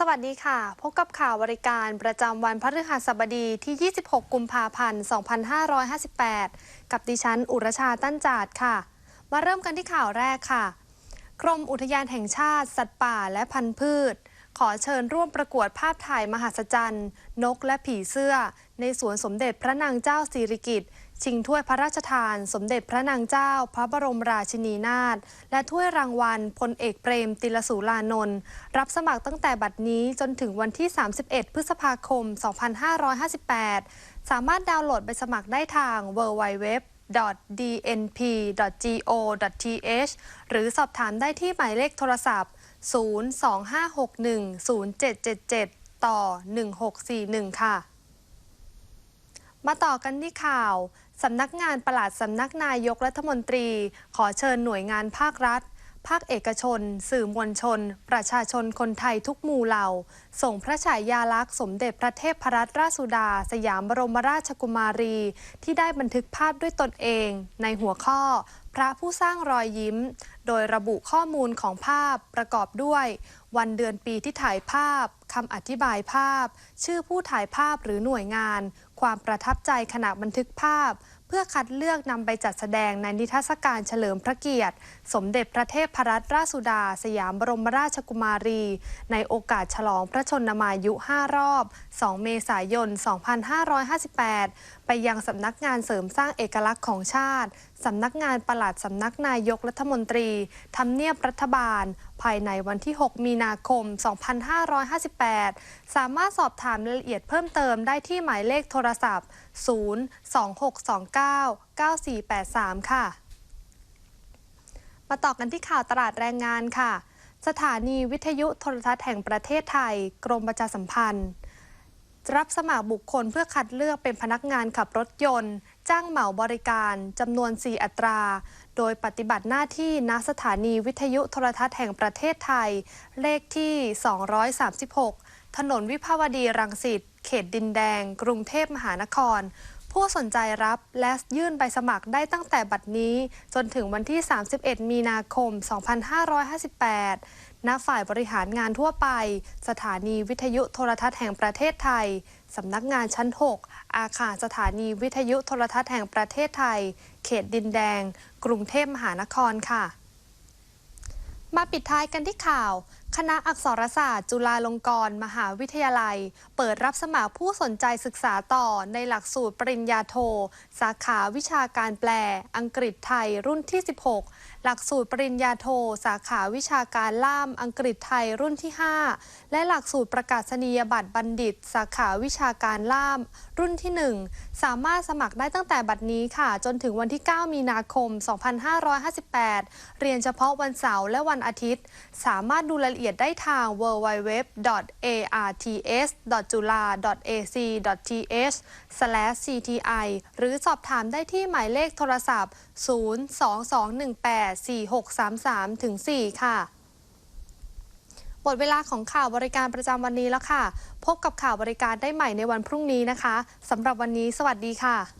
สวัสดีค่ะ พบกับข่าวบริการประจำวันพฤหัสบดีที่ 26 กุมภาพันธ์ 2558 กับดิฉัน อุรชาตั้นจาดค่ะ มาเริ่มกันที่ข่าวแรกค่ะ กรมอุทยานแห่งชาติ สัตว์ป่าและพันธุ์พืช ขอเชิญร่วมประกวดภาพถ่ายมหัศจรรย์ นกและผีเสื้อ ในสวนสมเด็จพระนางเจ้าสิริกิติ์ ชิงถ้วยพระราชทาน สมเด็จพระนางเจ้า พระบรมราชินีนาถและถ้วยรางวัลพลเอกเปรม ติลสูรานนท์รับสมัครตั้งแต่บัดนี้จนถึงวันที่ 31 พฤษภาคม 2558 สามารถดาวน์โหลดไปสมัครได้ทาง www dnp.go.th หรือสอบถามได้ที่หมายเลขโทรศัพท์ 025610777 ต่อ 1641 ค่ะ มาต่อกันที่ข่าวสำนักงานปลัดสำนักนายกรัฐมนตรี ขอเชิญหน่วยงานภาครัฐ ภาคเอกชน สื่อมวลชน ประชาชนคนไทยทุกหมู่เหล่า ส่งพระฉายาลักษณ์สมเด็จพระเทพรัตนราชสุดา สยามบรมราชกุมารี ที่ได้บันทึกภาพด้วยตนเอง ในหัวข้อ พระผู้สร้างรอยยิ้ม โดยระบุข้อมูลของภาพประกอบด้วย วันเดือนปีที่ถ่ายภาพคำอธิบายภาพ ชื่อผู้ถ่ายภาพหรือหน่วยงาน ความประทับใจขณะบันทึกภาพ เพื่อคัดเลือกนำไปจัดแสดงในนิทรรศการเฉลิมพระเกียรติ สมเด็จพระเทพรัตนราชสุดา สยามบรมราชกุมารี ในโอกาสฉลองพระชนมายุ 5 รอบ 2 เมษายน 2558 ไปยังสำนักงานเสริมสร้างเอกลักษณ์ของชาติสำนักงานปลัดสำนักนายกรัฐมนตรีทำเนียบรัฐบาล ภายในวันที่ 6 มีนาคม 2558 สามารถสอบถามรายละเอียดเพิ่มเติมได้ที่หมายเลขโทรศัพท์ 026299483 ค่ะ มาต่อกันที่ข่าวตลาดแรงงานค่ะ สถานีวิทยุโทรทัศน์แห่งประเทศไทย กรมประชาสัมพันธ์รับสมัครบุคคลเพื่อคัดเลือกเป็นพนักงานขับรถยนต์ จ้างเหมาบริการจำนวน 4 อัตรา โดยปฏิบัติหน้าที่ณสถานีวิทยุโทรทัศน์แห่งประเทศไทย เลขที่ 236 ถนนวิภาวดีรังสิต เขตดินแดง กรุงเทพมหานคร ผู้สนใจรับและยื่นใบสมัครได้ตั้งแต่บัดนี้ จนถึงวันที่ 31 มีนาคม 2558 ณฝ่ายบริหารงานทั่วไป สถานีวิทยุโทรทัศน์แห่งประเทศไทย สำนักงานชั้น 6 อาคารสถานีวิทยุโทรทัศน์แห่งประเทศไทย เขตดินแดง กรุงเทพมหานครค่ะ มาปิดท้ายกันที่ข่าวคณะอักษรศาสตร์ จุฬาลงกรณ์มหาวิทยาลัย เปิดรับสมัครผู้สนใจศึกษาต่อในหลักสูตรปริญญาโท สาขาวิชาการแปล อังกฤษไทยรุ่นที่ 16 หลักสูตรปริญญาโท สาขาวิชาการล่ามอังกฤษไทยรุ่นที่ 5 และหลักสูตรประกาศนียบัตรบัณฑิต สาขาวิชาการล่าม รุ่นที่ 1 สามารถสมัครได้ตั้งแต่บัดนี้ค่ะ จนถึงวันที่ 9 มีนาคม 2558 เรียนเฉพาะวันเสาร์และวันอาทิตย์ สามารถดูรายละเอียดได้ทาง www.arts.jula.ac.th/cti หรือสอบถามได้ที่หมายเลขโทรศัพท์ 022184633ถึง4ค่ะหมดเวลาของข่าวบริการประจำวันนี้แล้วค่ะ พบกับข่าวบริการได้ใหม่ในวันพรุ่งนี้นะคะสำหรับวันนี้ สวัสดีค่ะ